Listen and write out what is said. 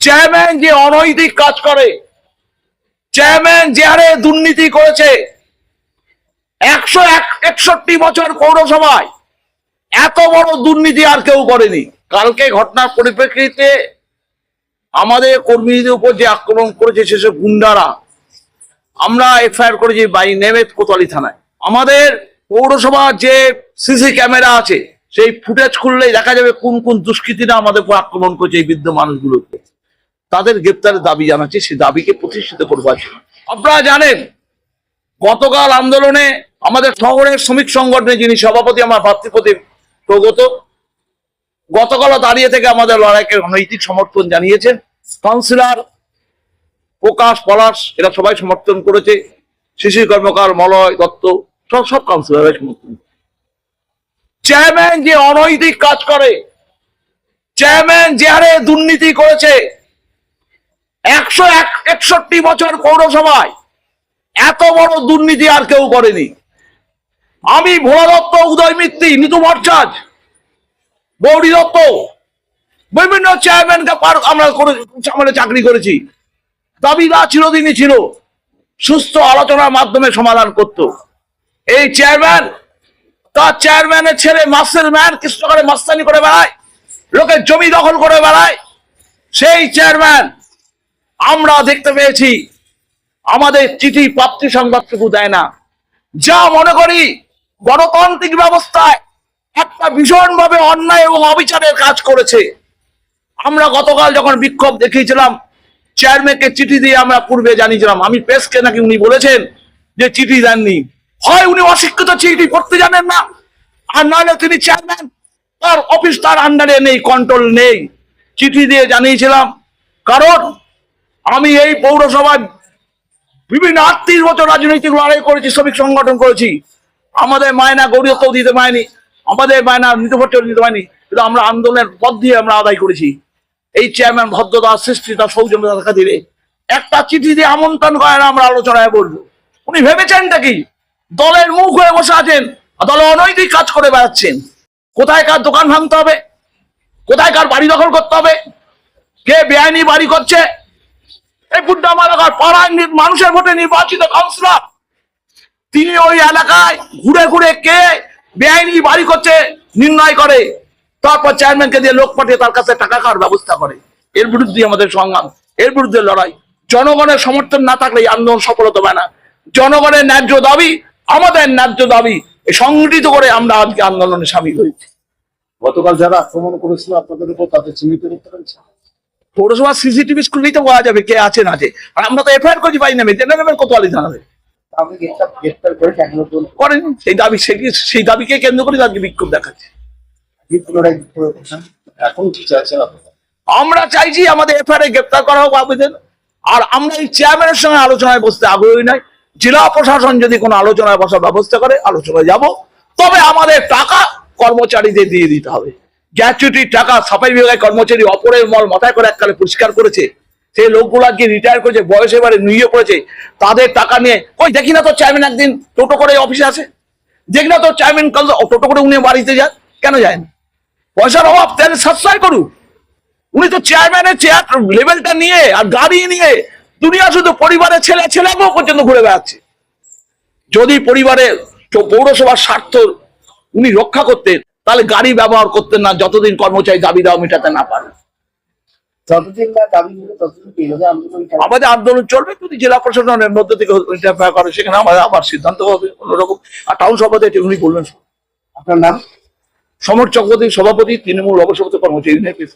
Chairman যে অনৈতিক কাজ করে, চেয়ারম্যান যে হারে দুর্নীতি করেছে, একশো একষট্টি বছর পৌরসভায় এত বড় দুর্নীতি আর কেউ করেনি। কালকে ঘটনার পরিপ্রেক্ষিতে আমাদের কর্মীদের উপর যে আক্রমণ করেছে সেসব গুন্ডারা, আমরা এফআইআর করেছি বাই নেমেত কোতোয়ালি থানায়। আমাদের পৌরসভার যে সিসি ক্যামেরা আছে, সেই ফুটেজ খুললেই দেখা যাবে কোন কোন দুষ্কৃতীরা আমাদের উপর আক্রমণ করেছে এই বৃদ্ধ মানুষগুলোকে। তাদের গ্রেপ্তারের দাবি জানাচ্ছি, সেই দাবিকে প্রতিষ্ঠিত করব আজকে। আপনারা জানেন, গতকাল আন্দোলনে আমাদের শহরের শ্রমিক সংগঠনের যিনি সভাপতি, আমার ভাতৃপতি প্রগত, গতকালও দাঁড়িয়ে থেকে আমাদের লড়াইকে নৈতিক সমর্থন জানিয়েছেন। কাউন্সিলর প্রকাশ পলাশ, এরা সবাই সমর্থন করেছে। শিশির কর্মকার মলয় দত্ত, সব সব কাউন্সিলর সমর্থন চেয়ারম্যান যে অনৈতিক কাজ করে, চেয়ারম্যান যে হারে দুর্নীতি করেছে একশো এক- একষট্টি বছর পৌরসভায় এত বড় দুর্নীতি আর কেউ করেনি। আমি ভোলা দত্ত, উদয় মিত্তি, নিতু ভট্টাচার্য, গৌরী দত্ত, বিভিন্ন চেয়ারম্যানকে পার আমরা করে আমরা চাকরি করেছি। দাবিদা চিরদিনই ছিল সুস্থ আলোচনার মাধ্যমে সমাধান করত। এই চেয়ারম্যান তার চেয়ারম্যানের ছেলে মাস্টার ম্যান কৃষ্ণ করে মাস্তানি করে বেড়ায়, লোকের জমি দখল করে বেড়ায়, সেই চেয়ারম্যান আমরা দেখতে পেয়েছি। আমাদের চিঠি প্রাপ্তি সংবাদটুকু দেয় না। যা মনে করি গণতান্ত্রিক ব্যবস্থায় একটা ভীষণভাবে অন্যায় এবং অবিচারের কাজ করেছে। আমরা গতকাল যখন বিক্ষোভ দেখিয়েছিলাম চেয়ারম্যানকে চিঠি দিয়ে আমরা পূর্বে জানিয়েছিলাম, আমি প্রেসকে নাকি উনি বলেছেন যে চিঠি দেননি। হয় উনি অশিক্ষিত চিঠি পড়তে জানেন না, আর নাহলে তিনি চেয়ারম্যান তার অফিস তার আন্ডারে নেই কন্ট্রোল নেই। চিঠি দিয়ে জানিয়েছিলাম, কারণ আমি এই পৌরসভায় বিভিন্ন আটত্রিশ বছর রাজনৈতিক লড়াই করেছি, শ্রমিক সংগঠন করেছি। আমাদের মায়না গৌরীয়কেও দিতে পারেনি, আমাদের মায়না মৃতভট্টেও দিতে পারেনি, কিন্তু আমরা আন্দোলনের পথ দিয়ে আমরা আদায় করেছি। এই চেয়ারম্যান ভদ্রতা, সৃষ্টিতা সৌজন্যতার খাতিরে একটা চিঠি দিয়ে আমন্ত্রণ করে না আমরা আলোচনায় বলব। উনি ভেবেছেনটা কি? দলের মুখ হয়ে বসে আছেন দলে অনৈতিক কাজ করে বেড়াচ্ছেন। কোথায় কার দোকান ভাঙতে হবে? কোথায় কার বাড়ি দখল করতে হবে? কে বেআইনি বাড়ি করছে? এই বুড্ডা মালাকার পাড়ায় মানুষের ভোটে নির্বাচিত কাউন্সিলর। তিনি ওই এলাকায় ঘুরে ঘুরে কে বেআইনি বাড়ি করছে নির্ণয় করে। তারপর চেয়ারম্যানকে দিয়ে লোক পাঠিয়ে তার কাছে টাকা খাওয়ার ব্যবস্থা করে। এর বিরুদ্ধে আমাদের সংগ্রাম, এর বিরুদ্ধে লড়াই। জনগণের সমর্থন না থাকলে আন্দোলন সফল হতে পারে না। জনগণের ন্যায্য দাবি, আমাদের ন্যায্য দাবি সংগঠিত করে আমরা আজকে আন্দোলনে সামিল হয়েছি। গতকাল যারা আক্রমণ করেছিল আপনাদের উপর তাদের চিহ্নিত করতে পেরেছেন? পৌরসভা সিসিটিভি খুললেই তো পাওয়া যাবে কে আছে না আছে। আর আমরা তো এফআইআর করছি পাই নামে জেনে নেবেন জানাবে এখনও পর্যন্ত করেন। সেই দাবি সেই- সেই দাবিকে কেন্দ্র করে আজকে বিক্ষোভ দেখাচ্ছে। আমরা চাইছি আমাদের এফআইআর গ্রেপ্তার করা হোক আবেদন। আর আমরা এই চেয়ারম্যানের সঙ্গে আলোচনায় বসতে আগ্রহী নয় জেলা প্রশাসন যদি কোনো আলোচনায় বসার ব্যবস্থা করে আলোচনায় যাব। তবে আমাদের টাকা কর্মচারীদের দিয়ে দিতে হবে। গ্র্যাচুইটির টাকা সাফাই বিভাগের কর্মচারী অপরের মল মাথায় করে এককালে পরিষ্কার করেছে, সেই লোকগুলা আজকে রিটায়ার করেছে, বয়স এবারে নুয়ে পড়েছে, তাদের টাকা নিয়ে ওই দেখি না তো চেয়ারম্যান একদিন টোটো করে অফিসে আসে? দেখি না তো চেয়ারম্যান কাল টোটো করে উনি বাড়িতে যান কেন যায় না? পয়সার অভাব, তাহলে সাশ্রয় করুক। উনি তো চেয়ারম্যানের চেয়ার লেভেলটা নিয়ে আর গাড়ি নিয়ে দুনিয়া শুধু পরিবারের ছেলে ছেলে বউ পর্যন্ত ঘুরে বেড়াচ্ছে। যদি পরিবারের পৌরসভার স্বার্থ উনি রক্ষা করতেন তাহলে গাড়ি ব্যবহার করতেন না যতদিন কর্মচারী দাবি দাওয়া মেটাতে না পারে। আমাদের আন্দোলন চলবে যদি জেলা প্রশাসনের মধ্যে থেকে করে সেখানে আমাদের আবার সিদ্ধান্ত হবে অন্যরকম আর টাউন সভাপতি উনি বলবেন আপনার নাম সমর চক্রবর্তী সভাপতি তৃণমূল অবসরত কর্মচারী ইউনিয়ন।